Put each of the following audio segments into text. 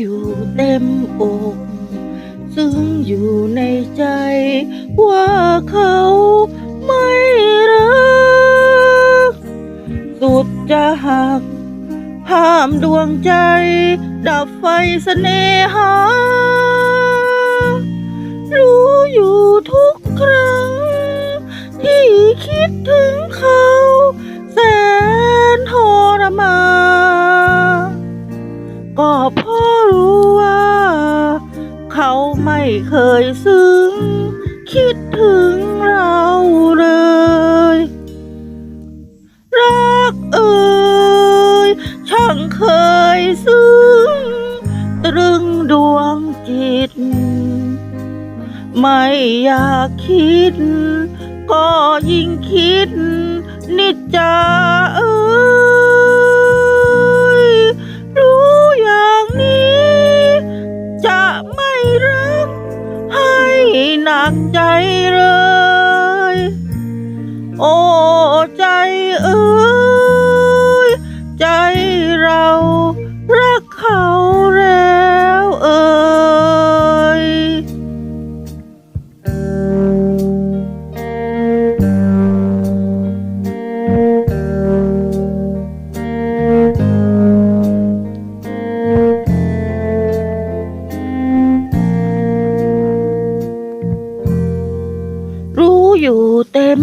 อยู่เต็มอกซึ่งอยู่ในใจ ว่าเขาไม่รัก สุดจะหัก ห้ามดวงใจ ดับไฟเสน่หา รู้อยู่ ยซึ้ง คิดถึงเราเลย รักเอ่ยช่างเคยซึ้ง ตรึงดวงจิต ไม่อยากคิด ก็ยิ่งคิดนิจจ หนักใจเลย โอ้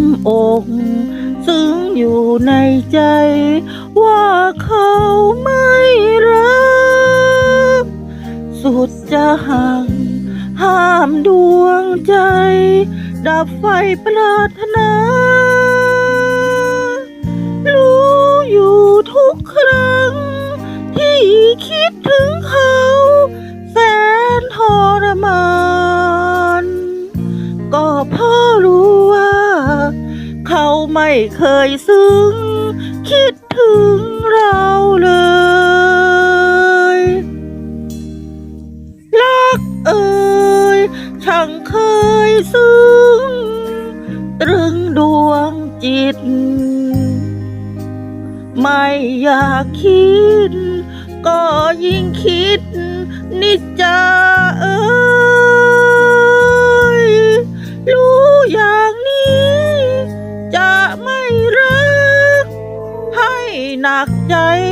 มอกซึ้งอยู่ในใจ ว่าเขาไม่รัก สุดจะห่างห้ามดวงใจ ดับไฟปรารถนา ไม่เคยซึ้ง คิดถึงเราเลย รักเอ่ยช่างเคยซึ้ง ตรึงดวงจิต ไม่อยากคิด ก็ยิ่งคิดนิจจ กใจเลย